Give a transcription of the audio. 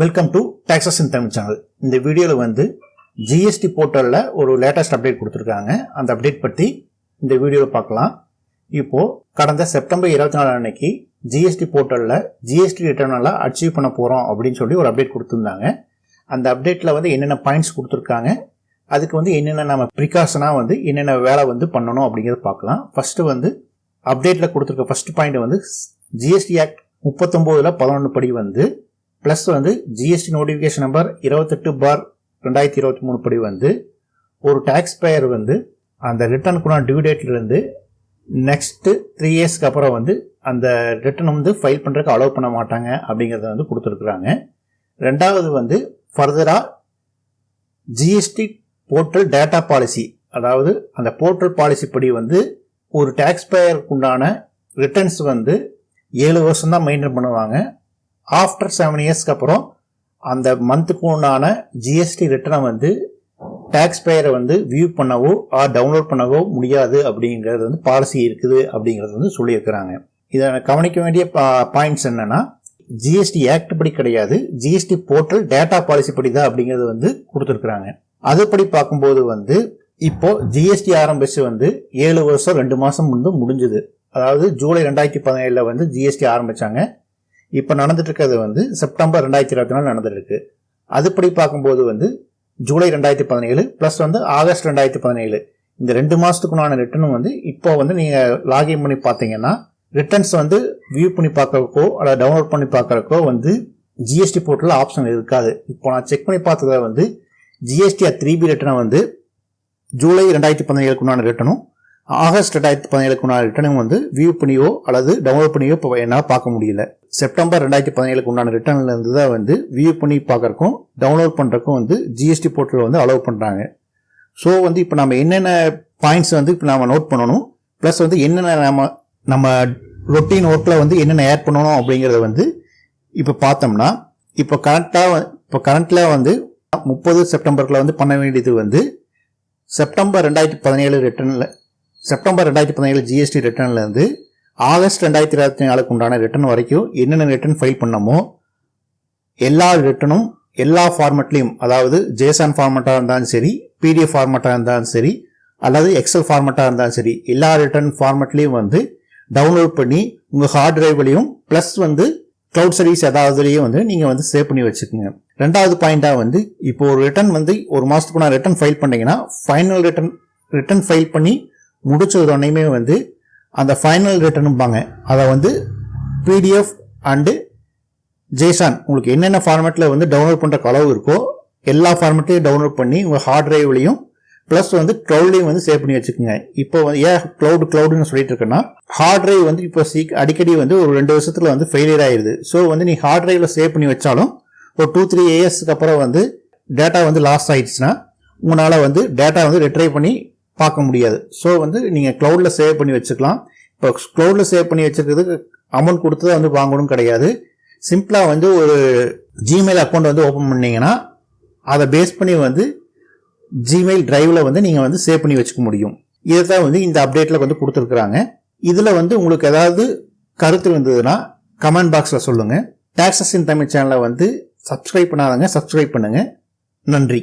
Welcome to taxes in Tamil channel இந்த வீடியோவில் வந்து ஜிஎஸ்டி போர்ட்டலில் ஒரு லேட்டஸ்ட் அப்டேட் கொடுத்துருக்காங்க. அந்த அப்டேட் பற்றி இந்த வீடியோவில் பார்க்கலாம். இப்போது கடந்த செப்டம்பர் இருபத்தி நாலு அன்னைக்கு ஜிஎஸ்டி போர்ட்டலில் ஜிஎஸ்டி ரிட்டர்னெல்லாம் அச்சீவ் பண்ண போகிறோம் அப்படின்னு சொல்லி ஒரு அப்டேட் கொடுத்துருந்தாங்க. அந்த அப்டேட்டில் வந்து என்னென்ன பாயிண்ட்ஸ் கொடுத்துருக்காங்க? அதுக்கு வந்து என்னென்ன நம்ம ப்ரிகாஷனாக வந்து என்னென்ன வேலை வந்து பண்ணணும் அப்படிங்கிறத பார்க்கலாம். ஃபஸ்ட்டு வந்து அப்டேட்டில் கொடுத்துருக்க ஃபஸ்ட் பாயிண்ட் வந்து ஜிஎஸ்டி ஆக்ட் முப்பத்தொம்போதில் பதினொன்று படி வந்து ப்ளஸ் வந்து ஜிஎஸ்டி நோட்டிஃபிகேஷன் நம்பர் இருபத்தெட்டு பார் ரெண்டாயிரத்தி இருபத்தி மூணு படி வந்து ஒரு டேக்ஸ் பேயர் வந்து அந்த ரிட்டர்னுக்குள்ள டியூ டேட்லேருந்து நெக்ஸ்ட்டு த்ரீ இயர்ஸ்க்கு அப்புறம் வந்து அந்த ரிட்டர்ன் வந்து ஃபைல் பண்ணுறதுக்கு அலோவ் பண்ண மாட்டாங்க அப்படிங்கிறத வந்து கொடுத்துருக்குறாங்க. ரெண்டாவது வந்து ஃபர்தராக ஜிஎஸ்டி போர்ட்டல் டேட்டா பாலிசி அதாவது அந்த போர்ட்டல் பாலிசி படி வந்து ஒரு டேக்ஸ் பேயருக்கு உண்டான ரிட்டர்ன்ஸ் வந்து ஏழு வருஷம் தான் மெயின்டைன் பண்ணுவாங்க. ஆஃப்டர் செவன் இயர்ஸ்க்கு அப்புறம் அந்த மந்த்துக்கு உண்டான ஜிஎஸ்டி ரிட்டர்னை வந்து டேக்ஸ் பேயரை வந்து வியூ பண்ணவோ ஆர் டவுன்லோட் பண்ணவோ முடியாது அப்படிங்கிறது வந்து பாலிசி இருக்குது அப்படிங்கிறது வந்து சொல்லியிருக்கிறாங்க. இதை கவனிக்க வேண்டிய பாயிண்ட்ஸ் என்னன்னா ஜிஎஸ்டி ஆக்ட் படி கிடையாது. ஜிஎஸ்டி போர்ட்டல் டேட்டா பாலிசி படி தான் அப்படிங்கிறது வந்து கொடுத்துருக்குறாங்க. அதுபடி பார்க்கும்போது வந்து இப்போ ஜிஎஸ்டி ஆரம்பிச்சு வந்து ஏழு வருஷம் ரெண்டு மாசம் வந்து முடிஞ்சுது. அதாவது ஜூலை ரெண்டாயிரத்தி பதினேழுல வந்து ஜிஎஸ்டி ஆரம்பிச்சாங்க. இப்போ நடந்துட்டு வந்து செப்டம்பர் ரெண்டாயிரத்தி இருபத்தி நாலு நடந்துருக்கு. அதுபடி பார்க்கும்போது வந்து ஜூலை ரெண்டாயிரத்தி பதினேழு ப்ளஸ் வந்து ஆகஸ்ட் ரெண்டாயிரத்தி பதினேழு. இந்த ரெண்டு மாதத்துக்குண்டான ரிட்டர்னும் வந்து இப்போ வந்து நீங்கள் லாகின் பண்ணி பார்த்தீங்கன்னா ரிட்டர்ன்ஸ் வந்து வியூ பண்ணி பார்க்கறக்கோ அல்லது டவுன்லோட் பண்ணி பார்க்கறக்கோ வந்து ஜிஎஸ்டி போர்ட்டலில் ஆப்ஷன் இருக்காது. இப்போ நான் செக் பண்ணி பார்த்ததில் வந்து ஜிஎஸ்டி த்ரீ பி ரிட்டர்னை வந்து ஜூலை ரெண்டாயிரத்தி பதினேழுக்குண்டான ரிட்டனும் ஆகஸ்ட் ரெண்டாயிரத்தி பதினேழுக்குண்டான ரிட்டனும் வந்து வியூ பண்ணியோ அல்லது டவுன்லோட் பண்ணியோ இப்போ என்னால் பார்க்க முடியல. செப்டம்பர் ரெண்டாயிரத்தி பதினேழுக்கு உண்டான இருந்து தான் வந்து வியூ பண்ணி பார்க்கறக்கும் டவுன்லோட் பண்ணுறக்கும் வந்து ஜிஎஸ்டி போர்ட்டல் வந்து அலோவ் பண்ணுறாங்க ஸோ வந்து இப்போ நம்ம என்னென்ன பாயிண்ட்ஸ் வந்து இப்போ நம்ம நோட் பண்ணணும் ப்ளஸ் வந்து என்னென்ன நம்ம நம்ம ரொட்டீன் ஒர்க்கில் வந்து என்னென்ன ஆட் பண்ணணும் அப்படிங்கிறத வந்து இப்போ பார்த்தோம்னா இப்போ கரண்ட்டாக இப்போ கரண்ட்டில் வந்து முப்பது செப்டம்பருக்குள்ள வந்து பண்ண வேண்டியது வந்து செப்டம்பர் ரெண்டாயிரத்தி பதினேழு ரிட்டர்னில் செப்டம்பர் ரெண்டாயிரத்தி பதினேழு ஜிஎஸ்டி ரிட்டர்ன்லேருந்து ஆகஸ்ட் ரெண்டாயிரத்தி இருபத்தி நாலுக்கு உண்டான ரிட்டர்ன் வரைக்கும் என்னென்ன ரிட்டர்ன் ஃபைல் பண்ணமோ எல்லா ரிட்டனும் எல்லா ஃபார்மெட்லேயும் அதாவது ஜேசான் ஃபார்மெட்டாக இருந்தாலும் சரி பிடிஎஃப் ஃபார்மெட்டாக இருந்தாலும் சரி அல்லது எக்ஸல் ஃபார்மெட்டாக இருந்தாலும் சரி எல்லா ரிட்டர்ன் ஃபார்மெட்லேயும் வந்து டவுன்லோட் பண்ணி உங்கள் ஹார்ட் டிரைவ்லையும் ப்ளஸ் வந்து க்ளவுட் சர்வீஸ் ஏதாவதுலேயும் வந்து நீங்கள் வந்து சேவ் பண்ணி வச்சுக்கோங்க. ரெண்டாவது பாயிண்டாக வந்து இப்போ ஒரு ரிட்டர்ன் வந்து ஒரு மாதத்துக்கு நான் ரிட்டர்ன் ஃபைல் பண்ணிங்கன்னா ஃபைனல் ரிட்டர்ன் ரிட்டர்ன் ஃபைல் பண்ணி முடிச்சதுடனேயுமே வந்து அந்த ஃபைனல் ரிட்டர்னும்பாங்க அதை வந்து பிடிஎஃப் அண்டு ஜேசான் உங்களுக்கு என்னென்ன ஃபார்மேட்டில் வந்து டவுன்லோட் பண்ணுற அளவு இருக்கோ எல்லா ஃபார்மேட்டையும் டவுன்லோட் பண்ணி உங்கள் ஹார்ட் டிரைவ்லையும் ப்ளஸ் வந்து க்ளவுட்லையும் வந்து சேவ் பண்ணி வச்சுக்கோங்க. இப்போ வந்து ஏன் க்ளவுட் க்ளவுடுன்னு சொல்லிட்டு இருக்கேன்னா ஹார்ட் டிரைவ் வந்து இப்போ சீக் அடிக்கடி வந்து ஒரு ரெண்டு வருஷத்தில் வந்து ஃபெயிலியர் ஆயிடுது ஸோ வந்து நீ ஹார்ட் டிரைவில் சேவ் பண்ணி வச்சாலும் ஒரு டூ த்ரீ இயர்ஸ்க்கு அப்புறம் வந்து டேட்டா வந்து லாஸ் ஆயிடுச்சுன்னா உங்களால் வந்து டேட்டா வந்து ரிட்ரைவ் பண்ணி பார்க்க முடியாது. ஸோ வந்து நீங்கள் க்ளவுடில் சேவ் பண்ணி வச்சுக்கலாம். இப்போ க்ளவுடில் சேவ் பண்ணி வச்சுக்கிறதுக்கு அமௌண்ட் கொடுத்து வந்து வாங்கணும் கிடையாது. சிம்பிளாக வந்து ஒரு ஜிமெயில் அக்கௌண்ட் வந்து ஓப்பன் பண்ணிங்கன்னா அதை பேஸ் பண்ணி வந்து ஜிமெயில் ட்ரைவில் வந்து நீங்கள் வந்து சேவ் பண்ணி வச்சுக்க முடியும். இதை தான் வந்து இந்த அப்டேட்டில் வந்து கொடுத்துருக்குறாங்க. இதில் வந்து உங்களுக்கு ஏதாவது கருத்து இருந்ததுன்னா கமெண்ட் பாக்ஸில் சொல்லுங்கள் டாக்ஸஸ் இன் தமிழ் சேனலை வந்து சப்ஸ்கிரைப் பண்ணாதங்க சப்ஸ்கிரைப் பண்ணுங்கள் நன்றி.